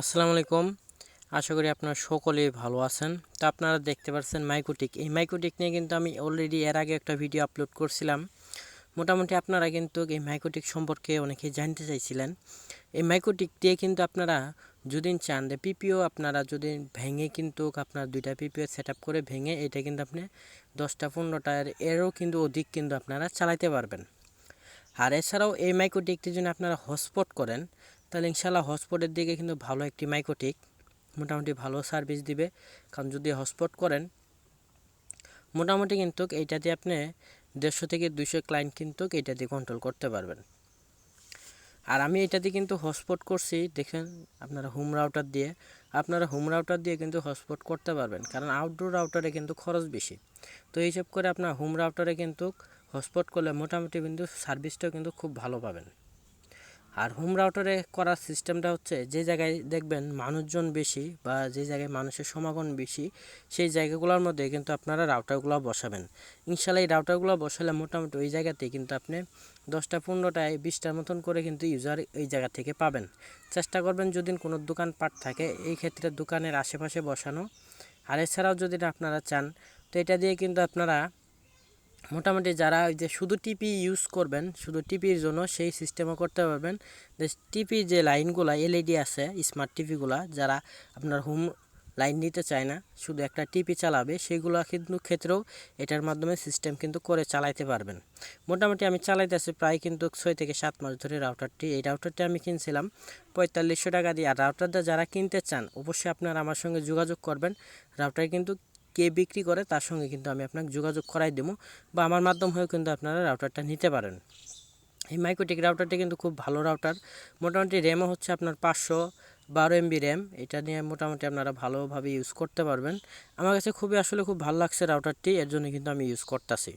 আসসালামু আলাইকুম। আশা করি আপনারা সকলেই ভালো আছেন। তো আপনারা দেখতে পাচ্ছেন মাইকোটিক এই মাইকোটিক নিয়ে কিন্তু আমি অলরেডি এর আগে একটা ভিডিও আপলোড করছিলাম। মোটামুটি আপনারা কিন্তু এই মাইকোটিক সম্পর্কে অনেকেই জানতে চাইছিলেন। এই মাইকোটিক দিয়ে কিন্তু আপনারা যদি চান যে পিপিও আপনারা যদি ভেঙে কিন্তু আপনার দুইটা পিপিও সেট করে ভেঙে এটা কিন্তু আপনি দশটা পনেরোটা এরও কিন্তু অধিক কিন্তু আপনারা চালাতে পারবেন। আর এছাড়াও এই মাইকোটিকটি যদি আপনারা হটস্পট করেন তাহলে ইনশাল্লাহ হটস্পটের দিকে কিন্তু ভালো একটি মাইকোটিক মোটামুটি ভালো সার্ভিস দিবে। কারণ যদি হটস্পট করেন, মোটামুটি কিন্তু এইটা দিয়ে আপনি দেড়শো থেকে দুইশো ক্লায়েন্ট কিন্তু এইটা দিয়ে কন্ট্রোল করতে পারবেন। আর আমি এটাতে কিন্তু হটস্পট করছি, দেখেন আপনারা হোম রাউটার দিয়ে, আপনারা হোম রাউটার দিয়ে কিন্তু হটস্পট করতে পারবেন। কারণ আউটডোর রাউটারে কিন্তু খরচ বেশি। তো হিসেব করে আপনার হোম রাউটারে কিন্তু হটস্পট করলে মোটামুটি কিন্তু সার্ভিসটাও কিন্তু খুব ভালো পাবেন। আর হোম রাউটারে করার সিস্টেমটা হচ্ছে যে জায়গায় দেখবেন মানুষজন বেশি বা যে জায়গায় মানুষের সমাগম বেশি, সেই জায়গাগুলোর মধ্যে কিন্তু আপনারা রাউটারগুলো বসাবেন। ইনশাল্লাহ এই রাউটারগুলো বসালে মোটামুটি ওই জায়গাতেই কিন্তু আপনি দশটা, পনেরোটায় বিশটার মতন করে কিন্তু ইউজার এই জায়গা থেকে পাবেন। চেষ্টা করবেন যদি কোনো দোকান পাট থাকে, এই ক্ষেত্রে দোকানের আশেপাশে বসানো। আর এছাড়াও যদি আপনারা চান, তো এটা দিয়ে কিন্তু আপনারা মোটামুটি যারা ওই যে শুধু টিপি ইউজ করবেন, শুধু টিপির জন্য সেই সিস্টেমও করতে পারবেন। যে টিপি যে লাইনগুলো এলইডি আছে স্মার্ট টিভিগুলো যারা আপনার হোম লাইন নিতে চায় না, শুধু একটা টিপি চালাবে, সেগুলো কিন্তু ক্ষেত্রেও এটার মাধ্যমে সিস্টেম কিন্তু করে চালাইতে পারবেন। মোটামুটি আমি চালাইতেছি প্রায় কিন্তু ছয় থেকে সাত মাস ধরে রাউটারটি এই রাউটারটি আমি কিনছিলাম পঁয়তাল্লিশশো টাকা দিয়ে। আর রাউটারটা যারা কিনতে চান, অবশ্যই আপনারা আমার সঙ্গে যোগাযোগ করবেন। রাউটার কিন্তু কে বিক্রি করে, তার সঙ্গে কিন্তু আমি আপনাকে যোগাযোগ করাই দেবো বা আমার মাধ্যম হয়েও কিন্তু আপনারা রাউটারটা নিতে পারেন। এই মাইক্রোটেক রাউটারটি কিন্তু খুব ভালো রাউটার মোটামুটি র্যামও হচ্ছে আপনার পাঁচশো বারো এমবি র্যাম এটা নিয়ে মোটামুটি আপনারা ভালোভাবে ইউজ করতে পারবেন। আমার কাছে খুবই, আসলে খুব ভালো লাগছে রাউটারটি এর জন্য কিন্তু আমি ইউজ করতেছি।